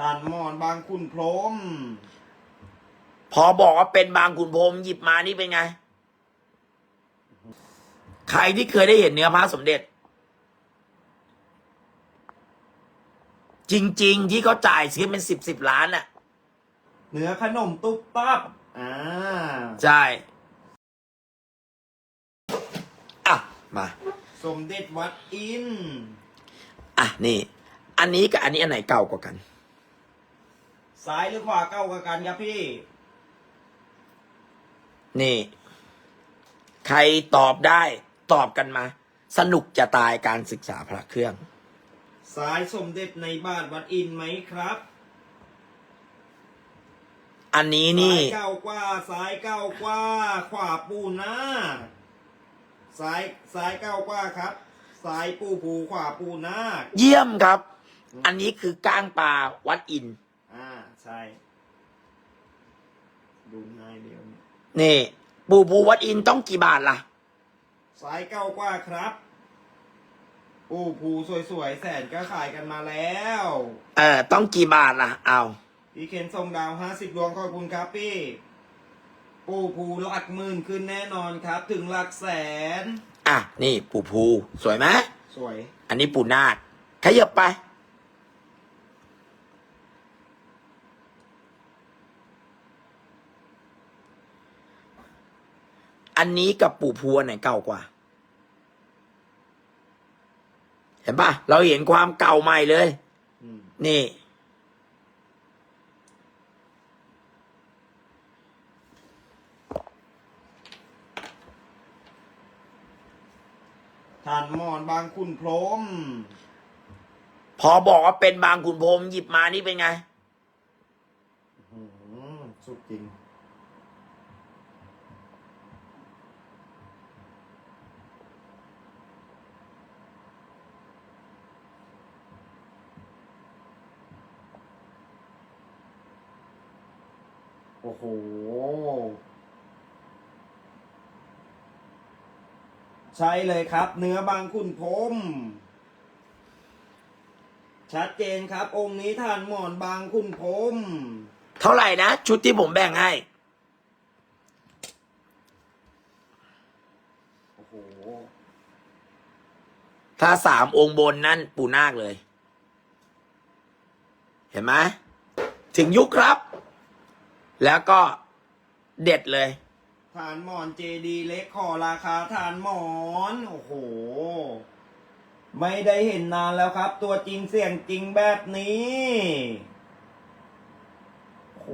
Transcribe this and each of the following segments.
ทานหมอนบางคุณพรหมพอบอกว่าเป็นบางขุนพรหมหยิบมานี่เป็นไง ใครที่เคยได้เห็นเนื้อพระสมเด็จ จริง ๆ ที่เขาจ่ายซื้อเป็นสิบสิบล้านน่ะ เนื้อขนมตุ๊บตับอ่าใช่อะมา สมเด็จวัดอินทร์ อะนี่ อันนี้กับอันนี้อันไหนเก่ากว่ากัน ซ้ายหรือขวาเก้ากับกันครับพี่ นี่ ใครตอบได้ตอบกันมา สนุกจะตายการศึกษาพระเครื่อง ซ้ายสมเด็จในบ้านวัดอินทร์ไหมครับ อันนี้นี่ ซ้ายเก้ากว่าซ้ายเก้ากว่า ขวาปูหน้าซ้ายซ้ายเก้ากว่าครับซ้ายปูผูขวาปูหน้า เยี่ยมครับ อันนี้คือก้างปลาวัดอินทร์อ่า ใช่ ดูง่ายเดียวเนี่ยนี่ปูปูวัดอินทร์ต้องกี่บาทล่ะซ้ายเก้ากว่าครับปูผูสวยๆ แสนก็ขายกันมาแล้ว เออ ต้องกี่บาทล่ะ เอา พี่เคนส่งดาวห้าสิบดวงขอบคุณครับพี่ ปูผูหลักหมื่นขึ้นแน่นอนครับ ถึงหลักแสน อะ นี่ปูภู สวยไหม สวย อันนี้ปูนาคขยับไป อันนี้กับปู่พัวไหนเก่ากว่า เห็นปะเราเห็นความเก่าใหม่เลยอืมนี่ ทานหมอนบางคุณพรหมพอบอกว่าเป็นบางขุนพรหมหยิบมานี่เป็นไง อื้อหือสุดจริง โอ้โห ใช่เลยครับ เนื้อบางคุณพรหมชัดเจนครับ องค์นี้ทานหมอนบางคุณพรหมเท่าไหร่นะ ชุดที่ผมแบ่งให้ โอ้โห ถ้าสามองค์บนนั่นปูนาคเลย เห็นไหมถึงยุคครับ แล้วก็เด็ดเลย ฐานหมอนเจดีเล็กขอราคาฐานหมอน โอ้โห ไม่ได้เห็นนานแล้วครับ ตัวจริงเสียงจริงแบบนี้ โอ้โห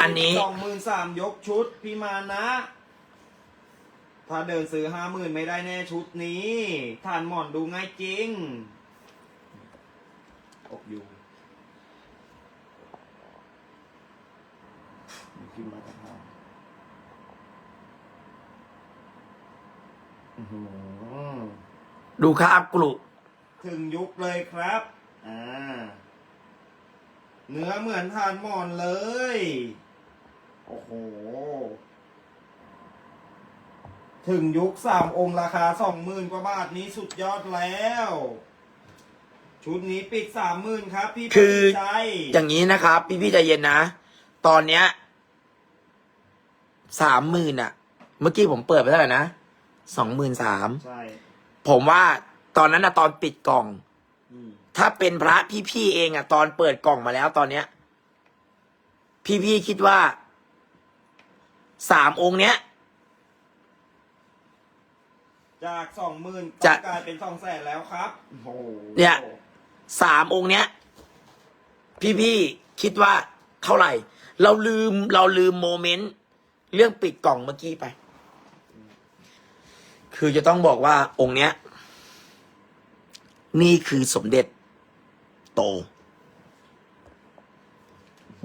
อันนี้สองหมื่นสามยกชุดพี่มานะ ถ้าเดินซื้อห้าหมื่นไม่ได้แน่ชุดนี้ฐานหมอนดูง่ายจริง อกอยู่ขึ้นมาตรฐานดูคราบกลุถึงยุคเลยครับ อ่า เนื้อเหมือนทานหมอนเลย โอ้โห ถึงยุคสามองค์ราคาสองหมื่นกว่าบาทนี้สุดยอดแล้ว ชุดนี้ปิดสามหมื่นครับ พี่คือ ใจอย่างนี้นะครับ พี่พี่ๆใจเย็นนะ ตอนเนี้ยสามหมื่นอะเมื่อกี้ผมเปิดไปเท่าไหร่นะสองหมื่นสามใช่ผมว่าตอนนั้นนะตอนปิดกล่อง อืมถ้าเป็นพระพี่ๆเองอะตอนเปิดกล่องมาแล้วตอนเนี้ย พี่ๆคิดว่าสามองค์เนี้ย จากสองหมื่นจะกลายเป็นสองแสนแล้วครับโอ้โหเนี่ย สามองค์เนี้ย พี่ๆคิดว่าเท่าไหร่ เราลืมเราลืมโมเมนต์เรื่องปิดกล่องเมื่อกี้ไป คือจะต้องบอกว่าองค์เนี้ย นี่คือสมเด็จ โต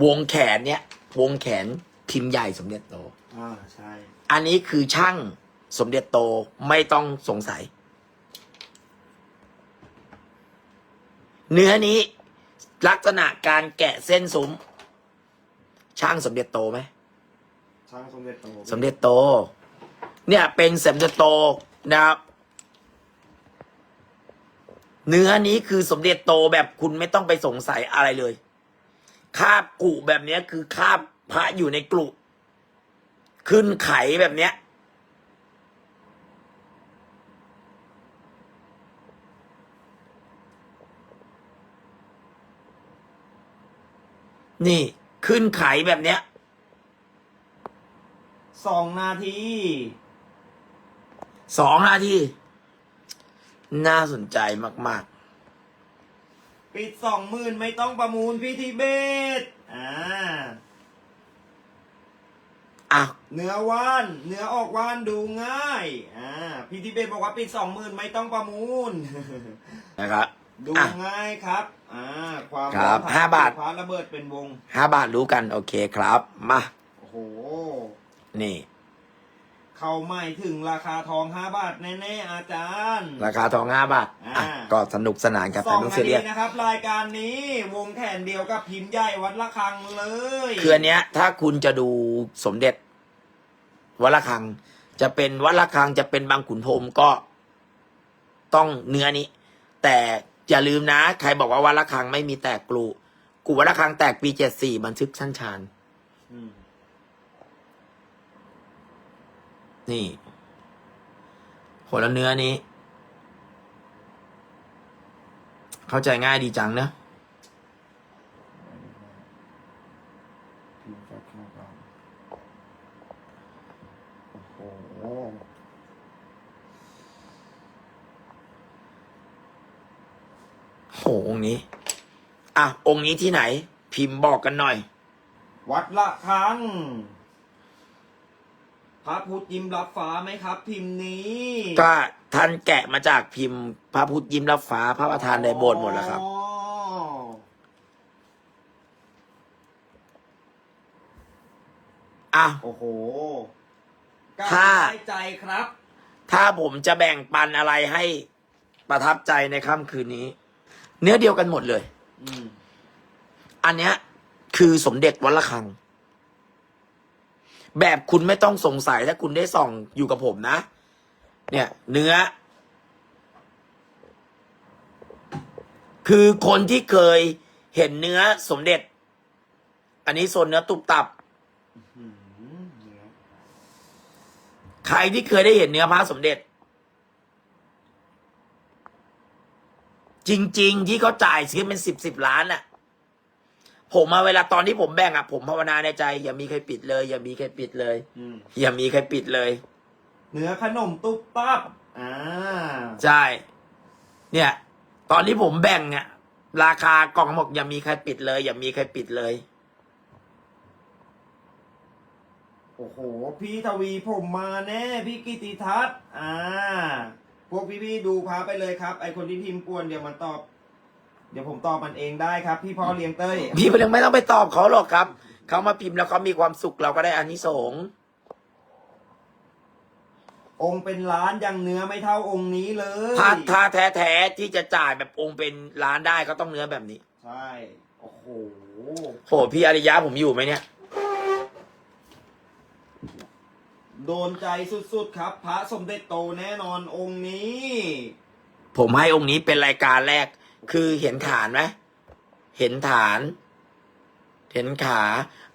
วงแขนเนี้ยวงแขนพิมพ์ใหญ่สมเด็จโต อ่าใช่ อันนี้คือช่าง สมเด็จโตไม่ต้องสงสัย เนื้อนี้ลักษณะการแกะเส้นซุ้มช่างสมเด็จโตไหมช่างสมเด็จโตสมเด็จโต เนี่ยเป็นสมเด็จโตนะครับ เนื้อนี้คือสมเด็จโตแบบคุณไม่ต้องไปสงสัยอะไรเลย คาบกุแบบเนี้ยคือคาบพระอยู่ในกลุขึ้นไขแบบเนี้ย นี่ขึ้นไขแบบเนี้ยสองนาที สองนาที น่าสนใจมากปิดสองหมื่นไม่ต้องประมูลพี่ทิเบตอ่าๆอะเนื้อว่าน เนื้อออกว่านดูง่าย อ่าพี่ทิเบตบอกว่าปิดสองหมื่นไม่ต้องประมูลนะครับ ดูอะง่ายครับอ่าความครับร้อนห้าบาทฟ้าระเบิดเป็นวงห้าบาทรู้กัน โอเคครับ มาโอ้โห นี่ เขาไม่ถึงราคาทองห้าบาท แน่ๆอาจารย์ ราคาทองห้าบาทอะอ่าก็สนุกสนานกันสแต่องต้องนาเสีทียสนะครับ รายการนี้วงแขนเดียวกับพิมพ์ใหญ่วัดละคังเลยคืออันเนี้ย ถ้าคุณจะดูสมเด็จ วัดระฆัง จะเป็นวัดระฆังจะเป็นบางขุนพรหมก็ต้องเนื้อนี้ แต่ อย่าลืมนะ ใครบอกว่าวัดระฆังไม่มีแตกกลูกูวัดระฆังแตกปีเจ็ดสี่บันทึกชั้นชานอืมนี่คนละเนื้อนี้ เข้าใจง่ายดีจังนะพิมพ์จากข้างล่างโอ้โห โหองค์นี้ อะ องค์นี้ที่ไหน พิมพ์บอกกันหน่อย วัดละคังพระพุทธยิ้มรับฟ้าไหมครับ พิมพ์นี้ก็ท่านแกะมาจากพิมพ์ พระพุทธยิ้มรับฟ้า พระประธานในโบสถ์หมดแล้วครับ อ๋ออะ โอ้โหถ้า ได้ใจครับ ถ้าผมจะแบ่งปันอะไรให้ประทับใจในค่ำคืนนี้ เนื้อเดียวกันหมดเลยอืมอันเนี้ย คือสมเด็จวัดระฆัง แบบคุณไม่ต้องสงสัยถ้าคุณได้ส่องอยู่กับผมนะ เนี่ย เนื้อ คือคนที่เคยเห็นเนื้อสมเด็จ อันนี้โซนเนื้อตุบตับอืมเนื้อใครที่เคยได้เห็นเนื้อพระสมเด็จ จริง ๆ ที่เขาจ่ายซื้อเป็นสิบสิบล้านน่ะผมมาเวลาตอนที่ผมแบ่งอะผมภาวนาในใจ อย่ามีใครปิดเลย อย่ามีใครปิดเลย อืมอย่ามีใครปิดเลย เนื้อขนมตุ๊บตับอ่าใช่ เนี่ย ตอนที่ผมแบ่งอะราคากล่องบอกอย่ามีใครปิดเลย อย่ามีใครปิดเลย โอ้โห พี่ทวีผมมาแน่ พี่กิติทัศน์อ่า พวกพี่ๆดูพาไปเลยครับ ไอคนที่พิมพ์กวนเดี๋ยวมันตอบ เดี๋ยวผมตอบมันเองได้ครับ พี่พ่อเลี้ยงเต้ย พี่ไม่ต้องไม่ต้องไปตอบเขาหรอกครับ เขามาพิมพ์แล้วเขามีความสุขเราก็ได้อานิสงส์องค์เป็นล้านยังเนื้อไม่เท่าองค์นี้เลยถ้าถ้าแท้ๆที่จะจ่ายแบบองค์เป็นล้านได้ก็ต้องเนื้อแบบนี้ใช่ โอ้โห โหพี่อริยะผมอยู่ไหมเนี่ย โดนใจสุดๆครับ พระสมเด็จโตแน่นอนองค์นี้ ผมให้องค์นี้เป็นรายการแรก คือเห็นฐานไหมเห็นฐาน เห็นขา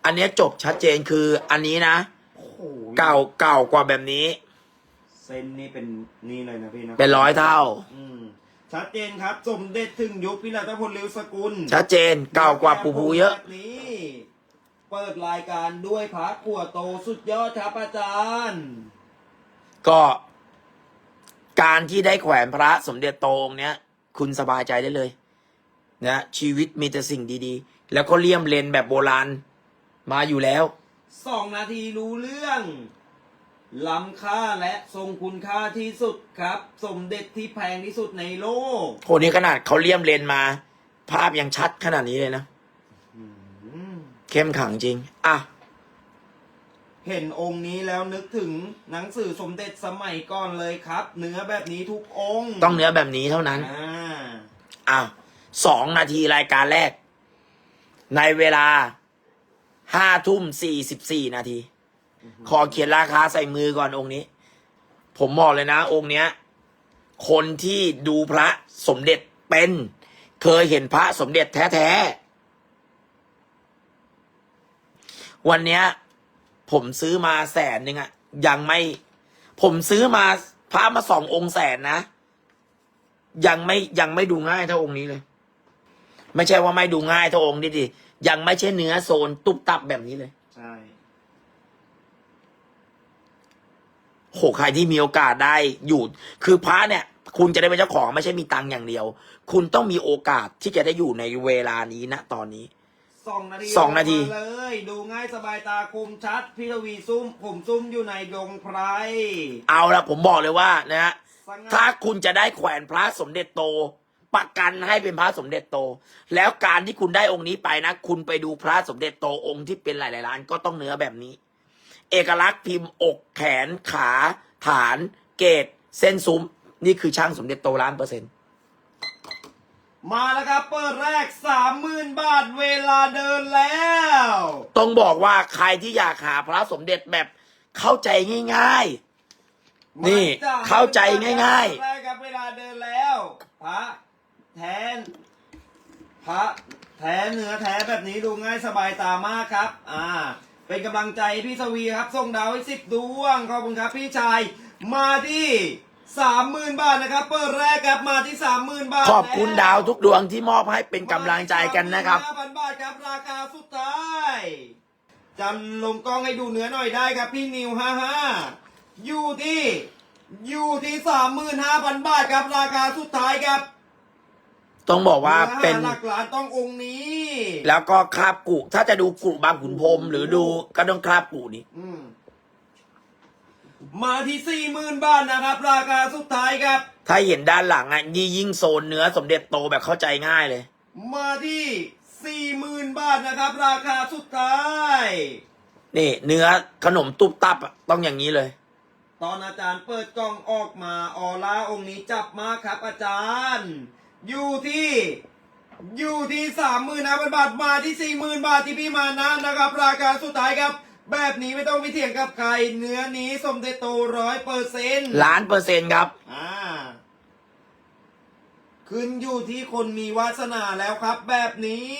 อันเนี้ยจบชัดเจนคืออันนี้นะ โอ้โหเก่าเก่ากว่าแบบนี้ เส้นนี่เป็นนี่เลยนะพี่นะเป็นร้อยเท่า อืมชัดเจนครับ สมเด็จถึงยุคพิรัตพลลิวสกุลชัดเจนเก่ากว่าปูปูเยอะ แบบนี้ เปิดรายการด้วยพระขวดโตสุดยอดครับอาจารย์ ก็การที่ได้แขวนพระสมเด็จโตองค์เนี้ย คุณสบายใจได้เลยนะชีวิตมีแต่สิ่งดีๆ แล้วก็เลี่ยมเลนแบบโบราณมาอยู่แล้วสองนาทีรู้เรื่องล้ำค่าและทรงคุณค่าที่สุดครับ สมเด็จที่แพงที่สุดในโลกโหนี่ขนาดเขาเลี่ยมเลนมา ภาพยังชัดขนาดนี้เลยนะอืม เข้มขังจริง อะ เห็นองค์นี้แล้วนึกถึงหนังสือสมเด็จสมัยก่อนเลยครับ เนื้อแบบนี้ทุกองค์ต้องเนื้อแบบนี้เท่านั้น อ่าอะสองนาทีรายการแรก ในเวลาห้าทุ่มสี่สิบสี่นาที ขอเขียนราคาใส่มือก่อนองค์นี้ ผมบอกเลยนะ องค์เนี้ย คนที่ดูพระสมเด็จเป็น เคยเห็นพระสมเด็จแท้ๆ วันเนี้ย ผมซื้อมาแสนหนึ่งอะยังไม่ ผมซื้อมาพระมาสององค์แสนนะ ยังไม่ยังไม่ดูง่ายเท่าองค์นี้เลย ไม่ใช่ว่าไม่ดูง่ายเท่าองค์นี้ดิยังไม่ใช่เนื้อโซนตุบตับแบบนี้เลยใช่โหใครที่มีโอกาสได้อยู่ คือพระเนี่ย คุณจะได้เป็นเจ้าของไม่ใช่มีตังค์อย่างเดียว คุณต้องมีโอกาสที่จะได้อยู่ในเวลานี้นะตอนนี้ สองนาทีสองนาทีมเลย ดูง่ายสบายตาคมชัดพี่ทวีซุ่มผมซุ่มอยู่ในดงไพรเอาละผมบอกเลยว่านะฮะสง่ถ้าคุณจะได้แขวนพระสมเด็จโต ประกันให้เป็นพระสมเด็จโต แล้วการที่คุณได้องค์นี้ไปนะ คุณไปดูพระสมเด็จโตองค์ที่เป็นหลายๆล้านก็ต้องเนื้อแบบนี้ เอกลักษณ์พิมพ์อกแขนขา ฐาน เกตเส้นซุ้ม นี่คือช่างสมเด็จโตล้านเปอร์เซ็นต์ มาแล้วครับเปิดแรกสามหมื่นบาทเวลาเดินแล้ว ต้องบอกว่าใครที่อยากหาพระสมเด็จแบบเข้าใจง่ายนี่มาจ้ะเข้าใจง่ายๆเปิดแรกครับเวลาเดินแล้วพระแทนพระแท้เนื้อแท้แบบนี้ดูง่ายสบายตามากครับ อ่า เป็นกำลังใจให้พี่สวีครับส่งดาวให้สิบดวงขอบคุณครับพี่ชาย มาที่ สามหมื่นบาทนะครับเปิดแรกครับมาที่สามหมื่นบาทๆขอบคุณดาวทุกดวงที่มอบให้เป็นกำลังใจกันนะครับห้าพันบาทครับราคาสุดท้ายจันลงกล้องให้ดูเนื้อหน่อยได้ครับพี่นิวห้าห้าอยู่ที่อยู่ที่สามหมื่นห้าพันบาทครับราคาสุดท้ายครับ ต้องบอกว่าเป็นหลักล้านต้ององค์นี้ แล้วก็คราบกุถ้าจะดูกุบางขุนพรหมหรือดูก็ต้องคราบกุนี้ อืม มาที่สี่หมื่นบาทนะครับ ราคาสุดท้ายครับ ถ้าเห็นด้านหลังอะนี่ยิ่งโซนเนื้อสมเด็จโตแบบเข้าใจง่ายเลย มาที่สี่หมื่นบาทนะครับ ราคาสุดท้าย นี่ เนื้อขนมตุบตับอะต้องอย่างนี้เลย ตอนอาจารย์เปิดกล้องออกมาออร่าองค์นี้จับมากครับ อาจารย์ อยู่ที่อยู่ที่สามหมื่นห้าพันบาทมาที่สี่หมื่นบาทที่พี่มานะนะครับ ราคาสุดท้ายครับ แบบนี้ไม่ต้องไปเถียงกับใคร เนื้อนี้สมเด็จโตร้อยเปอร์เซ็นต์ล้านเปอร์เซ็นต์ครับ อ่า ขึ้นอยู่ที่คนมีวาสนาแล้วครับ แบบนี้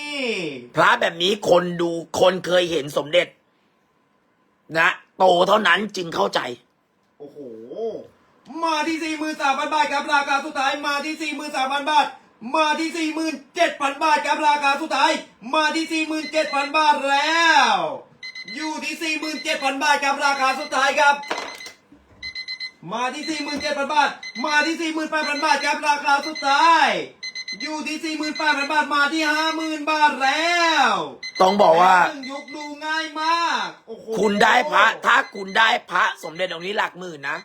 พระแบบนี้คนดูคนเคยเห็นสมเด็จ นะ โตเท่านั้นจึงเข้าใจ โอ้โห มาที่สี่หมื่นสามพันบาทครับราคาสุดท้ายมาที่สี่หมื่นสามพันบาทมาที่สี่หมื่นเจ็ดพันบาทครับราคาสุดท้าย มาที่สี่หมื่นเจ็ดพันบาทแล้ว อยู่ที่สี่หมื่นเจ็ดพันบาทครับราคาสุดท้ายครับ มาที่สี่หมื่นเจ็ดพันบาท มาที่สี่หมื่นแปดพันบาทครับราคาสุดท้าย อยู่ที่สี่หมื่นแปดพันบาทมาที่ห้าหมื่นบาทแล้วต้องบอกว่าแม่งยุคดูง่ายมากโอ้โหคุณได้พระ ถ้าคุณได้พระสมเด็จองค์นี้หลักหมื่นนะ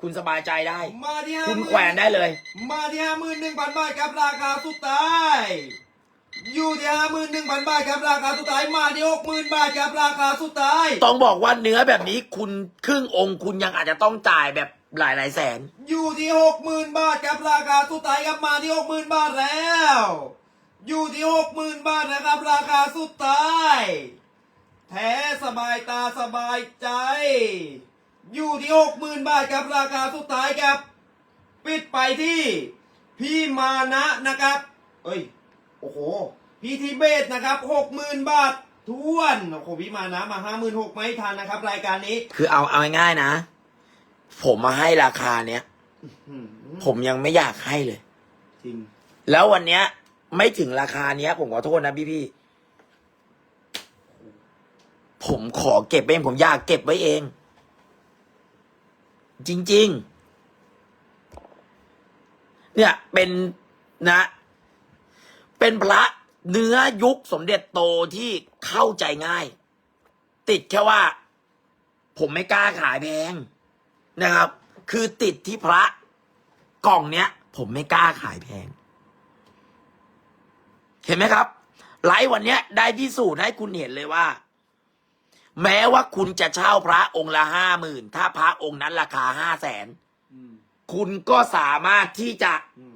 คุณสบายใจได้ มาที่ห้าคุณหมื่แขวนได้เลย มาที่ห้าหมื่นหนึ่งพันบาทครับราคาสุดท้าย อยู่ที่ห้าหมื่นหนึ่งพันบาทครับราคาสุดท้ายมาที่หกหมื่นบาทครับราคาสุดท้าย ต้องบอกว่าเนื้อแบบนี้คุณครึ่งองค์คุณยังอาจจะต้องจ่ายแบบหลายหลายๆแสน อยู่ที่หกหมื่นบาทครับราคาสุดท้ายครับมาที่หกหมื่นบาทแล้ว อยู่ที่หกหมื่นบาทนะครับราคาสุดท้ายแท้สบายตาสบายใจ อยู่ที่หกหมื่นบาทครับราคาสุดท้ายครับ ปิดไปที่พี่มานะนะครับ เอ้ยโอ้โห พี่ทีเบสนะครับหกหมื่นบาททวนโอ้โหพี่มานะมาห้าหมื่นหกไม่ทันนะครับ รายการนี้คือเอาเอาง่ายๆนะ ผมมาให้ราคาเนี้ยอืมผมยังไม่อยากให้เลย จริง แล้ววันเนี้ย ไม่ถึงราคาเนี้ย ผมขอโทษนะพี่พี่ๆผมขอเก็บเองผมอยากเก็บไว้เอง จริง ๆ เนี่ยเป็นนะ เป็นพระเนื้อยุคสมเด็จโตที่เข้าใจง่าย ติดแค่ว่า ผมไม่กล้าขายแพงนะครับ คือติดที่พระกล่องเนี้ย ผมไม่กล้าขายแพง เห็นไหมครับ ไลฟ์วันเนี้ย ได้พิสูจน์ให้คุณเห็นเลยว่า แม้ว่าคุณจะเช่าพระองค์ละห้าหมื่นถ้าพระองค์นั้นราคาห้าแสนอืมคุณก็สามารถที่จะ อืม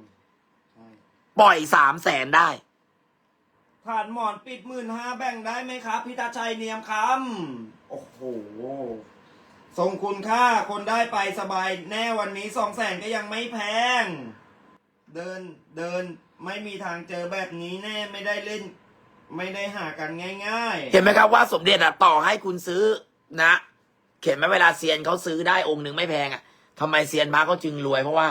ใช่ ปล่อยสามแสนได้ ฐานหมอนปิดหมื่นห้าแบ่งได้ไหมครับพี่ตาชัยเนียมคำโอ้โหทรงคุณค่าคนได้ไปสบายแน่วันนี้สองแสนก็ยังไม่แพง เดินเดินไม่มีทางเจอแบบนี้แน่ไม่ได้เล่น ไม่ได้หากันง่ายเห็นไหมครับว่าสมเด็จอะต่อให้คุณซื้อนะเห็นไหมเวลาเซียนเขาซื้อได้องค์หนึ่งไม่แพงอะทำไมเซียนพระเขาจึงรวยเพราะว่า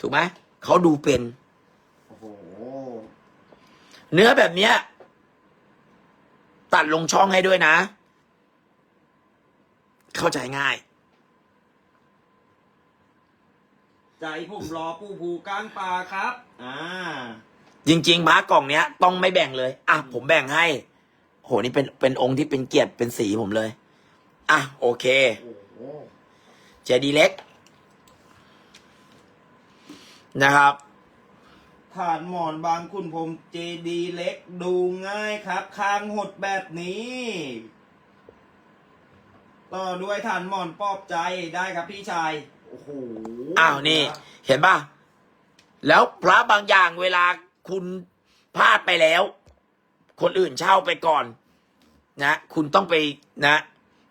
ถูกไหมเขาดูเป็น ๆโอ้โห เนื้อแบบเนี้ย ตัดลงช่องให้ด้วยนะ เข้าใจง่ายใจผมรอปูผูก้างปลาครับ อ่า จริงๆพระกล่องเนี้ย ต้องไม่แบ่งเลย อะ ผมแบ่งให้ โหนี่เป็นเป็นองค์ที่เป็นเกียรติเป็นสีผมเลย อะ โอเคโอ้โหเจดีย์เล็ก นะครับ ฐานหมอนบางคุณผมเจดีเล็กดูง่ายครับ คางหดแบบนี้ ต่อด้วยฐานหมอนปลอบใจได้ครับพี่ชาย โอ้โหอ้าวนี่ เห็นป่ะ แล้วพระบางอย่างเวลาคุณพลาดไปแล้ว คนอื่นเช่าไปก่อน นะ คุณต้องไปนะ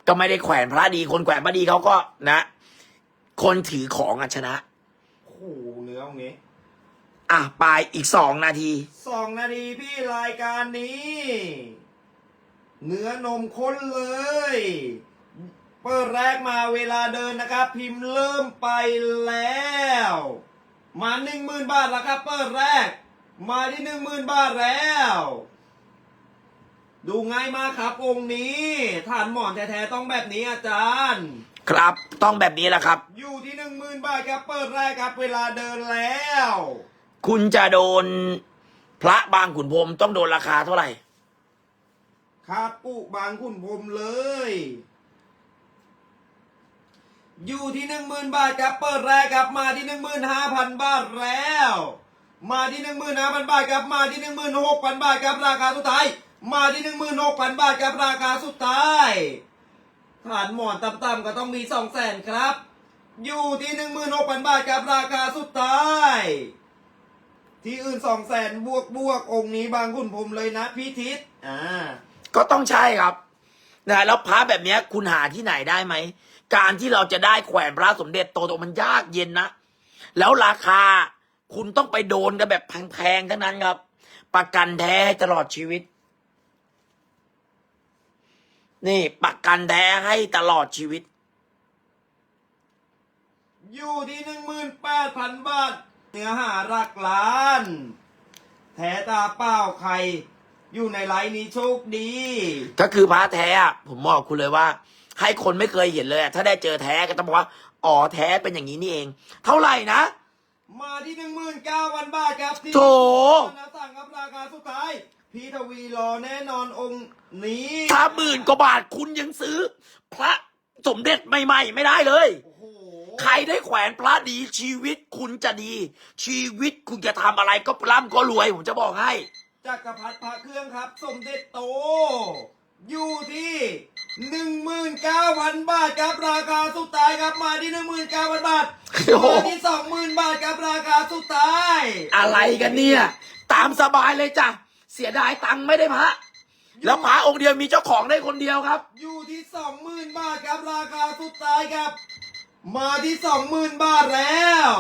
ก็ไม่ได้แขวนพระดี คนแขวนพระดีเขาก็นะ คนถือของอะชนะโอ้โหเนื้อตรงนี้ อะไปอีกสองนาที สองนาทีพี่รายการนี้ เนื้อนมข้นเลย เปิดแรกมาเวลาเดินนะครับ พิมพ์เริ่มไปแล้ว มาหนึ่งหมื่นบาทแล้วครับ เปิดแรก มาที่หนึ่งหมื่นบาทแล้ว ดูง่ายมากครับองค์นี้ฐานหมอนแท้ๆต้องแบบนี้อาจารย์ ครับต้องแบบนี้แหละครับ อยู่ที่หนึ่งหมื่นบาทครับเปิดแรกครับ เวลาเดินแล้ว คุณจะโดนพระบางขุนพรมต้องโดนราคาเท่าไหร่ ครับปุบางคุณผมเลย อยู่ที่หนึ่งหมื่นบาทครับเปิดแรกครับมาที่หนึ่งหมื่นห้าพันบาทแล้ว มาที่หนึ่งหมื่นห้าพันบาทครับมาที่หนึ่งหมื่นหกพันบาทครับราคาสุดท้าย มาที่หนึ่งหมื่นหกพันบาทครับราคาสุดท้ายฐานหมอนต่ำๆก็ต้องมีสองแสนครับ อยู่ที่หนึ่งหมื่นหกพันบาทครับราคาสุดท้าย ที่อื่นสองแสนบวกบวกองค์นี้บางคุณผมเลยนะพี่ทิศอ่า ก็ต้องใช่ครับนะแล้วพระแบบเนี้ยคุณหาที่ไหนได้ไหม การที่เราจะได้แขวนพระสมเด็จโตโตมันยากเย็นนะ แล้วราคาคุณต้องไปโดนกันแบบแพงๆทั้งนั้นครับ ประกันแท้ให้ตลอดชีวิต นี่ประกันแท้ให้ตลอดชีวิต อยู่ที่หนึ่งหมื่นแปดพันบาท เนื้อหาหลักล้าน แท้ตาเปล่าใคร อยู่ในไลน์นี้โชคดี ก็คือพระแท้อะผมบอกคุณเลยว่า ให้คนไม่เคยเห็นเลยอะถ้าได้เจอแท้ก็ต้องบอกว่าอ๋อแท้เป็นอย่างนี้นี่เอง เท่าไหร่นะ มาที่หนึ่งหมื่นเก้าพันบาทครับที่โถ นะสั่งครับราคาสุดท้าย พี่ทวีรอแน่นอนองค์นี้ ถ้าหมื่นกว่าบาทคุณยังซื้อ พระสมเด็จใหม่ ๆ ไม่ได้เลย โอ้โห ใครได้แขวนพระดีชีวิตคุณจะดี ชีวิตคุณจะทำอะไรก็ร่ำก็รวยผมจะบอกให้ จักรพรรดิพระเครื่องครับ สมเด็จโต อยู่ที่หนึ่งหมื่นเก้าพันบาทครับราคาสุดท้ายครับมาที่หนึ่งหมื่นเก้าพันบาทโอ้โห มาที่สองหมื่นบาทครับราคาสุดท้ายอะไรกันเนี่ย ตามสบายเลยจ้ะเสียดายตังค์ไม่ได้พระ แล้วพระองค์เดียวมีเจ้าของได้คนเดียวครับ อยู่ที่สองหมื่นบาทครับราคาสุดท้ายครับ มาที่สองหมื่นบาทแล้ว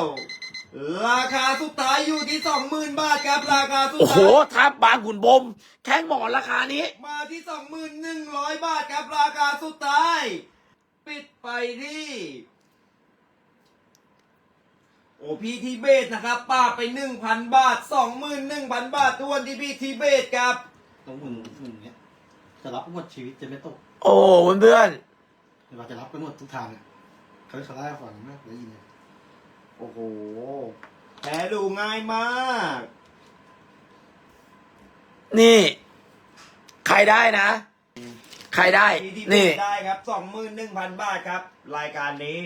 ราคาสุดท้ายอยู่ที่สองหมื่นบาทครับราคาสุดโอ้โหท้ายทับบางขุนพรหมแข้งหมอนราคานี้ มาที่สองหมื่นหนึ่งร้อยบาทครับราคาสุดท้าย ปิดไปที่โอ้พี่ทีเบตนะครับป้าไปหนึ่งพันบาทสองหมื่นหนึ่งพันบาททวนที่พี่ทีเบตครับ ต้องหมุนหมุนอย่างเงี้ยจะรับหมดชีวิตจะไม่ตกโอ้เพื่อนเราจะรับไปหมดทุกทางอะ เขาเขาได้ฟังมากได้ยินเลยโอ้โห แพ้ดูง่ายมากๆนี่ ใครได้นะ ใครได้พี่ทีเบนี่ตได้ครับสองหมื่นหนึ่งพันบาทครับ รายการนี้